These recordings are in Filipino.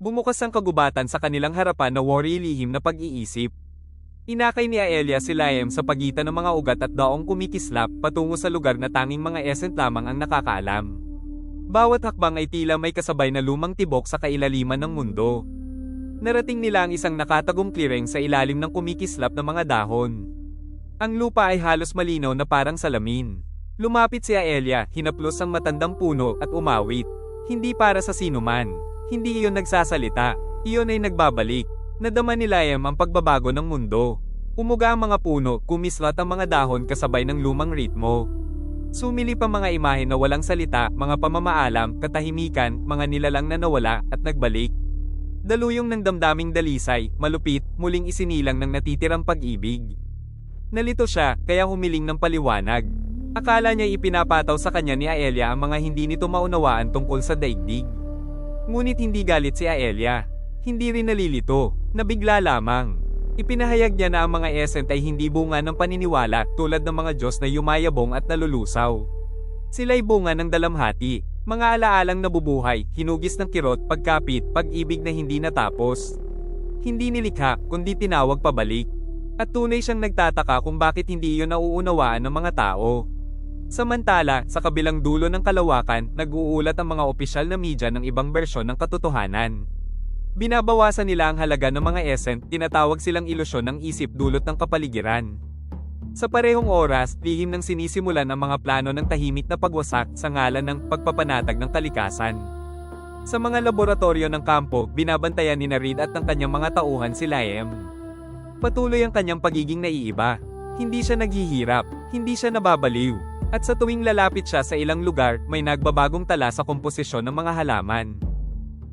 Bumukas ang kagubatan sa kanilang harapan na worry lihim na pag-iisip. Inakay ni Aelia si Laem sa pagitan ng mga ugat at daong kumikislap patungo sa lugar na tanging mga essent lamang ang nakakaalam. Bawat hakbang ay tila may kasabay na lumang tibok sa kailaliman ng mundo. Narating nila ang isang nakatagong clearing sa ilalim ng kumikislap na mga dahon. Ang lupa ay halos malinaw na parang salamin. Lumapit si Aelia, hinaplos ang matandang puno at umawit. Hindi para sa sinuman. Hindi iyon nagsasalita. Iyon ay nagbabalik. Nadama ni Liam ang pagbabago ng mundo. Umuga ang mga puno, kumislat ang mga dahon kasabay ng lumang ritmo. Sumilip ang mga imahe na walang salita, mga pamamaalam, katahimikan, mga nilalang na nawala at nagbalik. Daluyong ng damdaming dalisay, malupit, muling isinilang ng natitirang pag-ibig. Nalito siya, kaya humiling ng paliwanag. Akala niya ipinapataw sa kanya ni Aelia ang mga hindi nito maunawaan tungkol sa daigdig. Ngunit hindi galit si Aelia. Hindi rin nalilito, nabigla lamang. Ipinahayag niya na ang mga essent ay hindi bunga ng paniniwala tulad ng mga Diyos na yumayabong at nalulusaw. Sila'y bunga ng dalamhati, mga alaalang nabubuhay, hinugis ng kirot, pagkapit, pag-ibig na hindi natapos. Hindi nilikha, kundi tinawag pabalik. At tunay siyang nagtataka kung bakit hindi iyon nauunawaan ng mga tao. Samantala, sa kabilang dulo ng kalawakan, nag-uulat ang mga opisyal na media ng ibang bersyon ng katotohanan. Binabawasan nila ang halaga ng mga essent, tinatawag silang ilusyon ng isip dulot ng kapaligiran. Sa parehong oras, lihim ng sinisimulan ang mga plano ng tahimik na pagwasak sa ngalan ng pagpapanatag ng kalikasan. Sa mga laboratorio ng kampo, binabantayan ni Reed at ng kanyang mga tauhan si Laem. Patuloy ang kanyang pagiging naiiba. Hindi siya naghihirap, hindi siya nababaliw. At sa tuwing lalapit siya sa ilang lugar, may nagbabagong tala sa komposisyon ng mga halaman.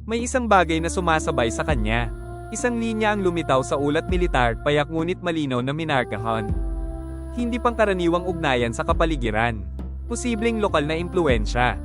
May isang bagay na sumasabay sa kanya. Isang linya ang lumitaw sa ulat militar, payak ngunit malinaw na minarkahan. Hindi pangkaraniwang ugnayan sa kapaligiran. Posibleng lokal na impluensya.